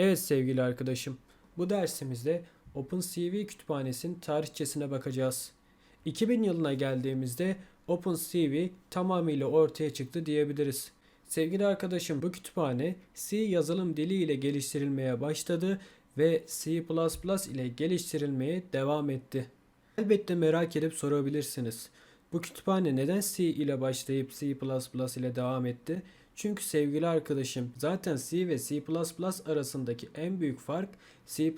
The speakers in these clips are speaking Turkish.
Evet sevgili arkadaşım, bu dersimizde OpenCV kütüphanesinin tarihçesine bakacağız. 2000 yılına geldiğimizde OpenCV tamamıyla ortaya çıktı diyebiliriz. Sevgili arkadaşım bu kütüphane C yazılım dili ile geliştirilmeye başladı ve C++ ile geliştirilmeye devam etti. Elbette merak edip sorabilirsiniz. Bu kütüphane neden C ile başlayıp C++ ile devam etti? Çünkü sevgili arkadaşım zaten C ve C++ arasındaki en büyük fark C++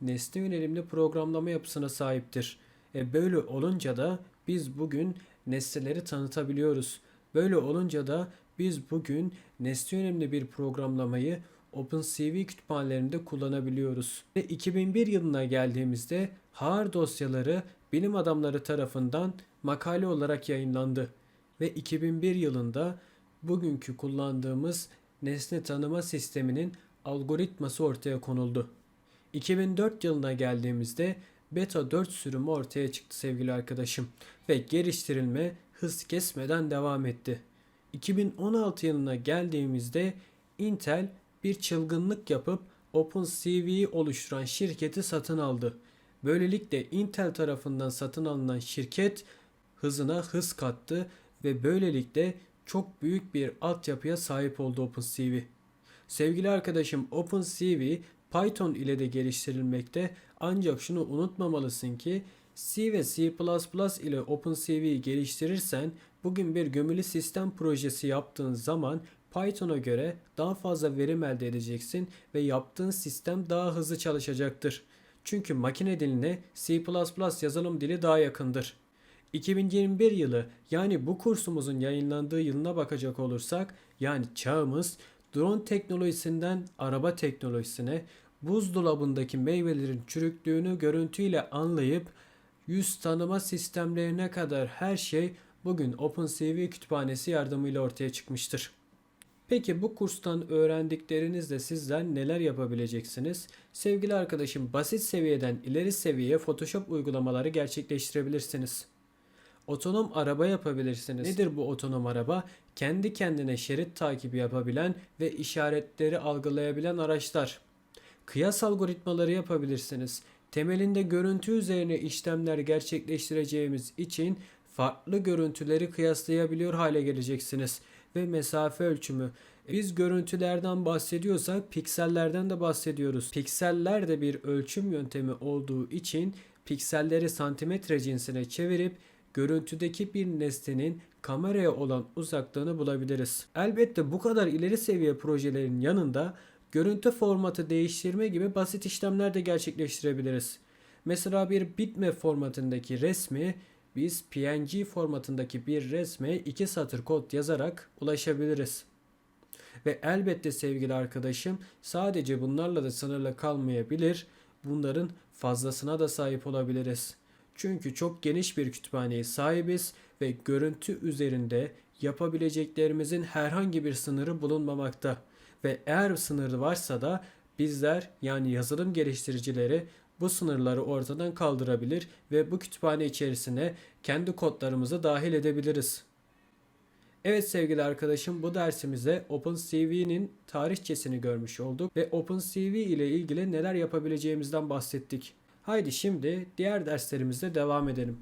nesne yönelimli programlama yapısına sahiptir. E böyle olunca da biz bugün nesneleri tanıtabiliyoruz. Böyle olunca da biz bugün nesne yönelimli bir programlamayı OpenCV kütüphanelerinde kullanabiliyoruz. Ve 2001 yılına geldiğimizde HAR dosyaları bilim adamları tarafından makale olarak yayınlandı. Ve 2001 yılında bugünkü kullandığımız nesne tanıma sisteminin algoritması ortaya konuldu. 2004 yılına geldiğimizde Beta 4 sürümü ortaya çıktı sevgili arkadaşım ve geliştirilme hız kesmeden devam etti. 2016 yılına geldiğimizde Intel bir çılgınlık yapıp OpenCV'yi oluşturan şirketi satın aldı. Böylelikle Intel tarafından satın alınan şirket hızına hız kattı ve böylelikle çok büyük bir altyapıya sahip oldu OpenCV. Sevgili arkadaşım OpenCV Python ile de geliştirilmekte ancak şunu unutmamalısın ki C ve C++ ile OpenCV'yi geliştirirsen bugün bir gömülü sistem projesi yaptığın zaman Python'a göre daha fazla verim elde edeceksin ve yaptığın sistem daha hızlı çalışacaktır. Çünkü makine diline C++ yazılım dili daha yakındır. 2021 yılı yani bu kursumuzun yayınlandığı yılına bakacak olursak yani çağımız drone teknolojisinden araba teknolojisine buzdolabındaki meyvelerin çürüklüğünü görüntüyle anlayıp yüz tanıma sistemlerine kadar her şey bugün OpenCV kütüphanesi yardımıyla ortaya çıkmıştır. Peki bu kurstan öğrendiklerinizle sizler neler yapabileceksiniz? Sevgili arkadaşım basit seviyeden ileri seviyeye Photoshop uygulamaları gerçekleştirebilirsiniz. Otonom araba yapabilirsiniz. Nedir bu otonom araba? Kendi kendine şerit takibi yapabilen ve işaretleri algılayabilen araçlar. Kıyas algoritmaları yapabilirsiniz. Temelinde görüntü üzerine işlemler gerçekleştireceğimiz için farklı görüntüleri kıyaslayabiliyor hale geleceksiniz ve mesafe ölçümü. Biz görüntülerden bahsediyorsak piksellerden de bahsediyoruz. Pikseller de bir ölçüm yöntemi olduğu için pikselleri santimetre cinsine çevirip görüntüdeki bir nesnenin kameraya olan uzaklığını bulabiliriz. Elbette bu kadar ileri seviye projelerin yanında görüntü formatı değiştirme gibi basit işlemler de gerçekleştirebiliriz. Mesela bir bitmap formatındaki resmi biz PNG formatındaki bir resme iki satır kod yazarak ulaşabiliriz. Ve elbette sevgili arkadaşım sadece bunlarla da sınırlı kalmayabilir. Bunların fazlasına da sahip olabiliriz. Çünkü çok geniş bir kütüphaneye sahibiz ve görüntü üzerinde yapabileceklerimizin herhangi bir sınırı bulunmamakta. Ve eğer sınırı varsa da bizler yani yazılım geliştiricileri bu sınırları ortadan kaldırabilir ve bu kütüphane içerisine kendi kodlarımızı dahil edebiliriz. Evet sevgili arkadaşım bu dersimizde OpenCV'nin tarihçesini görmüş olduk ve OpenCV ile ilgili neler yapabileceğimizden bahsettik. Haydi şimdi diğer derslerimizde devam edelim.